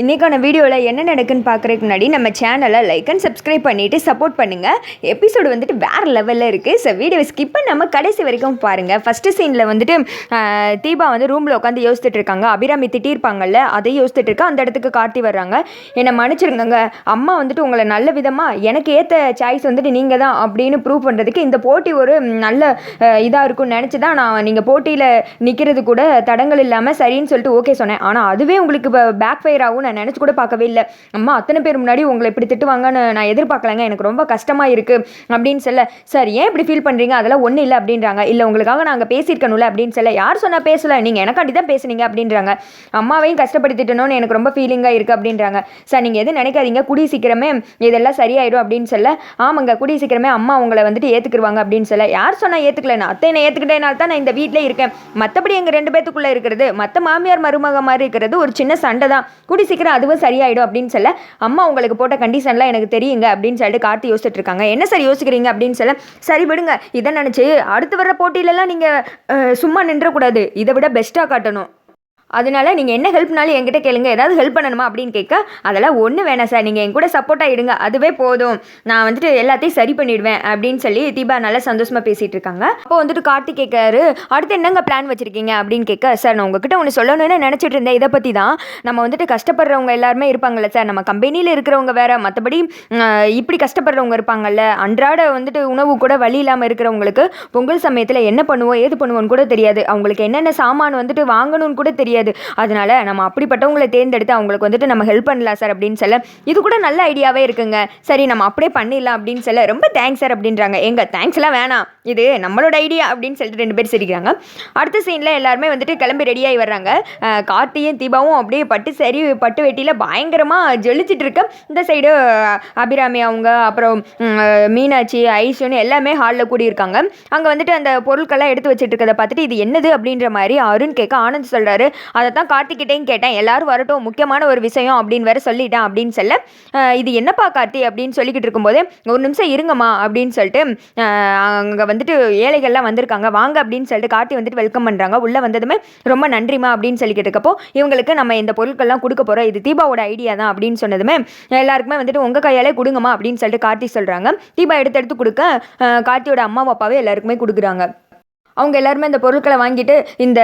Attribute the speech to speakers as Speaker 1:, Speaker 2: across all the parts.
Speaker 1: இன்றைக்கான வீடியோவில் என்ன நடக்குன்னு பார்க்குறதுக்கு முன்னாடி நம்ம சேனலை லைக் அண்ட் சப்ஸ்கிரைப் பண்ணிவிட்டு சப்போர்ட் பண்ணுங்கள் எபிசோடு வந்துட்டு வேறு லெவலில் இருக்குது ஸோ வீடியோவை ஸ்கிப் பண்ணாமல் கடைசி வரைக்கும் பாருங்கள் ஃபஸ்ட்டு சீனில் வந்துட்டு தீபா வந்து ரூமில் உட்காந்து யோசிச்சுட்டு இருக்காங்க. அபிராமி திட்டியிருப்பாங்கல்ல அதை யோசிச்சுட்டு இருக்கா. அந்த இடத்துக்கு கார்த்தி வர்றாங்க. என்னை மன்னிச்சிருங்க அம்மா வந்துட்டு உங்களை நல்ல விதமாக எனக்கு ஏற்ற சாய்ஸ் வந்துட்டு நீங்கள் தான் அப்படின்னு ப்ரூவ் பண்ணுறதுக்கு இந்த போட்டி ஒரு நல்ல இதாக இருக்கும்னு நினச்சி தான் நான் நீங்கள் போட்டியில் நிற்கிறது கூட தடங்கள் இல்லாமல் சரின்னு சொல்லிட்டு ஓகே சொன்னேன். ஆனால் அதுவே உங்களுக்கு இப்போ பேக் ஃபயர் ஆகும் நான் நினச்சி கூட பார்க்கவே இல்லை. அம்மா அத்தனை பேர் முன்னாடி உங்களை இப்படி திட்டுவாங்கன்னு நான் எதிர்பார்க்கலங்க. எனக்கு ரொம்ப கஷ்டமாக இருக்குது அப்படின்னு சொல்ல சார் ஏன் இப்படி ஃபீல் பண்ணுறீங்க அதெல்லாம் ஒன்றும் இல்லை அப்படின்றாங்க. இல்லை உங்களுக்காக நாங்கள் பேசியிருக்கணும்ல அப்படின்னு சொல்ல யார் சொன்னால் பேசலை? நீங்கள் எனக்காண்டி தான் பேசுனீங்க அப்படின்றாங்க. அம்மாவையும் கஷ்டப்படுத்திட்டணும்னு எனக்கு ரொம்ப ஃபீலிங்காக இருக்குது அப்படின்றாங்க. சார் நீங்கள் எதுவும் நினைக்காதீங்க. குடி சீக்கிரமே இதெல்லாம் சரியாயிடும் அப்படின்னு சொல்ல ஆமாங்க குடி சீக்கிரமே அம்மா உங்களை வந்துட்டு ஏற்றுக்குருவாங்க அப்படின்னு சொல்ல யார் சொன்னால் ஏற்றுக்கல நான் அத்தை என்னை ஏற்றுக்கிட்டேனால தான் நான் இந்த வீட்டிலே இருக்கேன். மற்றபடி எங்கள் ரெண்டு பேத்துக்குள்ளே இருக்கிறது மற்ற மாமியார் மருமக மாதிரி இருக்கிறது ஒரு சின்ன சண்டை தான். கூடி சீக்கிரம் அதுவும் சரியாயிடும் அப்படின்னு சொல்ல அம்மா உங்களுக்கு போட்ட கண்டிஷன்லாம் எனக்கு தெரியுங்க அப்படின்னு சொல்லிட்டு கார்த்தி யோசிச்சுட்டு இருக்காங்க என்ன சார் யோசிக்கிறீங்க? அப்படின்னு சொல்ல சரி விடுங்க இதை நினச்சி அடுத்து வர போட்டியிலலாம் நீங்கள் சும்மா நின்றக்கூடாது. இதை விட பெஸ்ட்டாக காட்டணும். அதனால நீங்கள் என்ன ஹெல்ப்னாலும் என்கிட்ட கேளுங்க. ஏதாவது ஹெல்ப் பண்ணணுமா அப்படின்னு கேட்க அதெல்லாம் ஒன்றும் வேணாம் சார் நீங்கள் என் கூட சப்போர்ட்டாக இருங்க. அதுவே போதும். நான் வந்துட்டு எல்லாத்தையும் சரி பண்ணிடுவேன். அப்படின்னு சொல்லி தீபா நல்லா சந்தோஷமாக பேசிகிட்டு இருக்காங்க. அப்போ வந்துட்டு கார்த்திக் கேட்காரு அடுத்து என்னங்க பிளான் வச்சுருக்கீங்க? அப்படின்னு கேட்க சார் நான் உங்ககிட்ட ஒன்று சொல்லணும்னு நினச்சிட்டு இருந்தேன். இதை பற்றி தான். நம்ம வந்துட்டு கஷ்டப்படுறவங்க எல்லாருமே இருப்பாங்கல்ல சார் நம்ம கம்பெனியில் இருக்கிறவங்க வேற. மற்றபடி இப்படி கஷ்டப்படுறவங்க இருப்பாங்கல்ல. அன்றாட வந்துட்டு உணவு கூட வழி இல்லாமல் இருக்கிறவங்களுக்கு பொங்கல் சமயத்தில் என்ன பண்ணுவோம் ஏது பண்ணுவோன்னு கூட தெரியாது. அவங்களுக்கு என்னென்ன சாமான் வந்துட்டு வாங்கணும்னு கூட தெரியாது. அதனால நம்ம அப்படிப்பட்டவங்களை தேர்ந்தெடுத்து அவங்களுக்கு வந்துட்டு நம்ம ஹெல்ப் பண்ணலாம் சார் அப்படின்னு சொல்ல இது கூட நல்ல ஐடியாவே இருக்குங்க. சரி நம்ம அப்படியே பண்ணிடலாம் அப்படின்னு சொல்ல ரொம்ப தேங்க்ஸ் சார் அப்படின்றாங்க. எங்க தேங்க்ஸ்லாம் வேணாம். இது நம்மளோட ஐடியா அப்படின்னு சொல்லிட்டு ரெண்டு பேர் சிரிக்கிறாங்க. அடுத்த சீனில் எல்லாருமே வந்துட்டு கிளம்பி ரெடியாகி வர்றாங்க. கார்த்தியும் தீபாவும் அப்படியே பட்டு சரி பட்டு வெட்டியில் பயங்கரமாக ஜொலிச்சிட்டு இருக்க. இந்த சைடு அபிராமி அவங்க அப்புறம் மீனாட்சி ஐஷுன்னு எல்லாமே ஹாலில் கூடியிருக்காங்க. அங்கே வந்துட்டு அந்த பொருட்கள்லாம் எடுத்து வச்சுட்டு இருக்கதை பார்த்துட்டு இது என்னது அப்படின்ற மாதிரி அருண் கேட்க ஆனந்த் சொல்கிறாரு அதை தான் கார்த்திக்கிட்டையும் கேட்டேன். எல்லாரும் வரட்டும் முக்கியமான ஒரு விஷயம் அப்படின்னு வேற சொல்லிட்டேன் அப்படின்னு சொல்ல இது என்னப்பா கார்த்தி அப்படின்னு சொல்லிக்கிட்டு இருக்கும்போது ஒரு நிமிஷம் இருங்கம்மா அப்படின்னு சொல்லிட்டு அங்கே வந்துட்டு ஏழைகள்லாம் வந்திருக்காங்க வாங்க அப்படின்னு சொல்லிட்டு கார்த்தி வந்துட்டு வெல்கம் பண்ணுறாங்க உள்ளே வந்ததுமே ரொம்ப நன்றிமா அப்படின்னு சொல்லிக்கிட்டு இருக்கப்போ இவங்களுக்கு நம்ம இந்த பொருட்கள்லாம் கொடுக்க போகிறோம் இது தீபாவோட ஐடியா தான் அப்படின்னு சொன்னதுமே எல்லாருக்குமே வந்துட்டு உங்கள் கையாலே கொடுங்கம்மா அப்படின்னு சொல்லிட்டு கார்த்தி சொல்கிறாங்க தீபா எடுத்து எடுத்து கொடுக்க கார்த்தியோட அம்மா அப்பாவே எல்லாருக்குமே கொடுக்குறாங்க. அவங்க எல்லாருமே இந்த பொருட்களை வாங்கிட்டு இந்த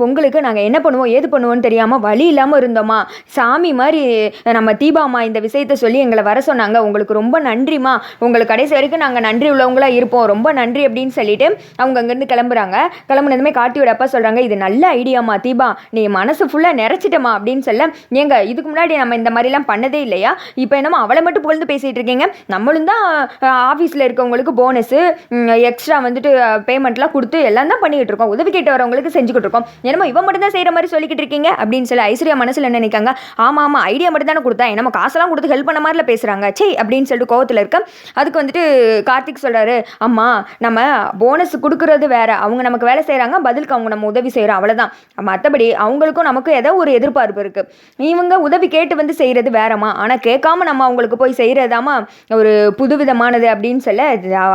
Speaker 1: பொங்கலுக்கு நாங்கள் என்ன பண்ணுவோம் ஏது பண்ணுவோம்னு தெரியாமல் வழி இல்லாமல் இருந்தோமா? சாமி மாதிரி நம்ம தீபாம்மா இந்த விஷயத்த சொல்லி எங்களை வர சொன்னாங்க. உங்களுக்கு ரொம்ப நன்றிம்மா. உங்களுக்கு கடைசி வரைக்கும் நாங்கள் நன்றி உள்ளவங்களாக இருப்போம். ரொம்ப நன்றி அப்படின்னு சொல்லிட்டு அவங்க அங்கேருந்து கிளம்புறாங்க. கிளம்புனதுமே காட்டியோட அப்பா சொல்கிறாங்க இது நல்ல ஐடியாம்மா தீபா. நீ மனசு ஃபுல்லாக நிறச்சிட்டமா அப்படின்னு சொல்ல ஏங்க இதுக்கு முன்னாடி நம்ம இந்த மாதிரிலாம் பண்ணதே இல்லையா? இப்போ என்னமோ அவளை மட்டும் புகழ்ந்து பேசிகிட்டு இருக்கீங்க. நம்மளும் தான் ஆஃபீஸில் இருக்கவங்களுக்கு போனஸு எக்ஸ்ட்ரா வந்துட்டு பேமெண்ட்லாம் கொடுத்து எல்லாம் தான் பண்ணிக்கிட்டு இருக்கோம். உதவி கேட்டு வரவங்களுக்கு செஞ்சுக்கிட்டு இருக்கோம். என்னமோ இவன் மட்டும் தான் செய்கிற மாதிரி சொல்லிக்கிட்டு இருக்கீங்க அப்படின்னு சொல்லி ஐஸ்வர்யா மனசில் என்ன நினைக்காங்க? ஆமாம் ஆமாம் ஐடியா மட்டும் தானே கொடுத்தா நம்ம காசெல்லாம் கொடுத்து ஹெல்ப் பண்ண மாதிரில பேசுகிறாங்க சே அப்படின்னு சொல்லிட்டு கோவத்தில் இருக்க. அதுக்கு வந்துட்டு கார்த்திக் சொல்கிறாரு அம்மா நம்ம போனஸ் கொடுக்குறது வேற. அவங்க நமக்கு வேலை செய்கிறாங்க பதிலுக்கு அவங்க நம்ம உதவி செய்கிறோம் அவ்வளோதான் மற்றபடி அவங்களுக்கும் நமக்கும் ஏதோ ஒரு எதிர்பார்ப்பு இருக்குது இவங்க உதவி கேட்டு வந்து செய்கிறது வேறம்மா. ஆனால் கேட்காம நம்ம அவங்களுக்கு போய் செய்கிறதாமா ஒரு புதுவிதமானது அப்படின்னு சொல்ல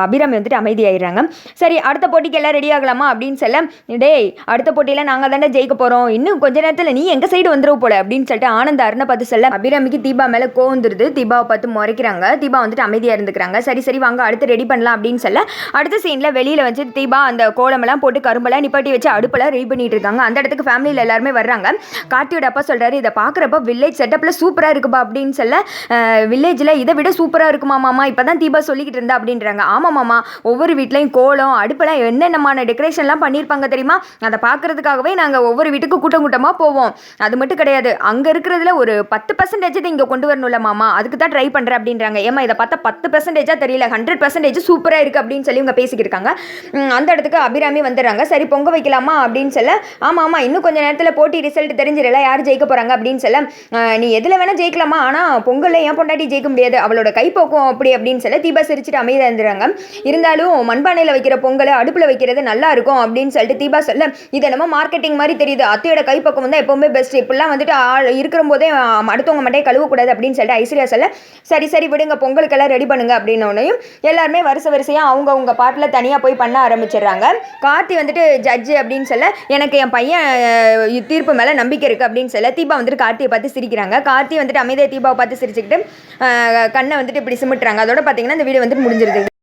Speaker 1: அபிராமி வந்துட்டு அமைதியாயிடுறாங்க. சரி அடுத்த போட்டிக்கு எல்லாம் ரெடி அப்படின்னு சொல்ல டேய் அடுத்த போட்டியில் நாங்கள் தானே ஜெயிக்க போகிறோம் இன்னும் கொஞ்ச நேரத்தில் நீ எங்கள் சைடு வந்துடுவோம் போல? அப்படின்னு சொல்லிட்டு ஆனந்த அருணை பார்த்து சொல்ல அபிராமிக்கு தீபா மேலே கோந்துருது தீபாவை பார்த்து முறைக்கிறாங்க. தீபா வந்துட்டு அமைதியாக இருந்துக்கிறாங்க. சரி சரி வாங்க அடுத்து ரெடி பண்ணலாம். அப்படின்னு சொல்ல அடுத்த சீனில் வெளியில் வச்சு தீபா அந்த கோலமெல்லாம் போட்டு கரும்பெல்லாம் நிப்பாட்டி வச்சு அடுப்பெல்லாம் ரெடி பண்ணிட்டு இருக்காங்க. அந்த இடத்துக்கு ஃபேமிலியில் எல்லாருமே வர்றாங்க. கார்த்தியோட அப்பா சொல்கிறாரு இதை பார்க்குறப்ப வில்லேஜ் செட்டப்பில் சூப்பராக இருக்குப்பா. அப்படின்னு சொல்ல வில்லேஜில் இதை விட சூப்பராக இருக்குமா மாமா? இப்போ தான் தீபா சொல்லிக்கிட்டு இருந்தா. அப்படின்றாங்க. ஆமாம் மாமா. ஒவ்வொரு வீட்லேயும் கோலம் அடுப்பெல்லாம் என்னென்னமான டெக்கரேஷன்லாம் பண்ணியிருப்பாங்க தெரியுமா? அதை பார்க்கறதுக்காகவே நாங்கள் ஒவ்வொரு வீட்டுக்கும் கூட்டம் கூட்டமாக போவோம். அது மட்டும் கிடையாது. அங்கே இருக்கிறதுல ஒரு பத்து பர்சன்டேஜ் இங்கே கொண்டு வரணும்ல மாமா. அதுக்கு தான் ட்ரை பண்ணுறேன் அப்படின்றாங்க. ஏமா இதை பார்த்தா பத்து பர்சன்டேஜாக தெரியல. ஹண்ட்ரட் பர்சன்டேஜ் சூப்பராக இருக்குது அப்படின்னு சொல்லி இவங்க பேசிக்கிட்டு இருக்காங்க. அந்த இடத்துக்கு அபிராமி வந்துடுறாங்க. சரி பொங்க வைக்கலாமா அப்படின்னு சொல்ல ஆமாம் ஆமாம் இன்னும் கொஞ்சம் நேரத்தில் போட்டி ரிசல்ட் தெரிஞ்சிடல யார் ஜெயிக்க போகிறாங்க அப்படின்னு சொல்ல நீ எதில் வேணால் ஜெயிக்கலாமா. ஆனால் பொங்கலில் ஏன் பொண்டாட்டி ஜெயிக்க முடியாது. அவளோட கைப்போக்கும் அப்படி அப்படின்னு சொல்ல தீபா சிரிச்சுட்டு அமைதியாக இருந்துறாங்க இருந்தாலும் மண்பானையில் வைக்கிற பொங்கலை அடுப்பில் வைக்கிறது நல்ல நல்லா இருக்கும் அப்படின்னு சொல்லிட்டு தீபா சொல்ல இது என்னமோ மார்க்கெட்டிங் மாதிரி தெரியுது. அத்தையோட கைப்பக்கம் தான் எப்பவுமே பெஸ்ட் இப்படிலாம் வந்துட்டு ஆள் இருக்கிற போதே அடுத்தவங்க மட்டும் கழுவக்கூடாது அப்படின்னு சொல்லிட்டு ஐஸ்வர்யா சொல்ல சரி சரி விடுங்க பொங்கலுக்கெல்லாம் ரெடி பண்ணுங்க அப்படின்னோடனையும் எல்லாருமே வரிசை வரிசையாக அவங்க அவங்க பாட்டில் தனியாக போய் பண்ண ஆரம்பிச்சிடுறாங்க. கார்த்தி வந்துட்டு ஜட்ஜு அப்படின்னு சொல்ல எனக்கு என் பையன் தீர்ப்பு மேலே நம்பிக்கை இருக்குது அப்படின்னு சொல்ல தீபா வந்துட்டு கார்த்தியை பார்த்து சிரிக்கிறாங்க. கார்த்தி வந்துட்டு அமைதியை தீபாவை பார்த்து சிரிச்சுக்கிட்டு கண்ணை வந்துட்டு இப்படி சிமிட்டுறாங்க. அதோட பார்த்தீங்கன்னா இந்த வீடியோ வந்துட்டு முடிஞ்சிருது.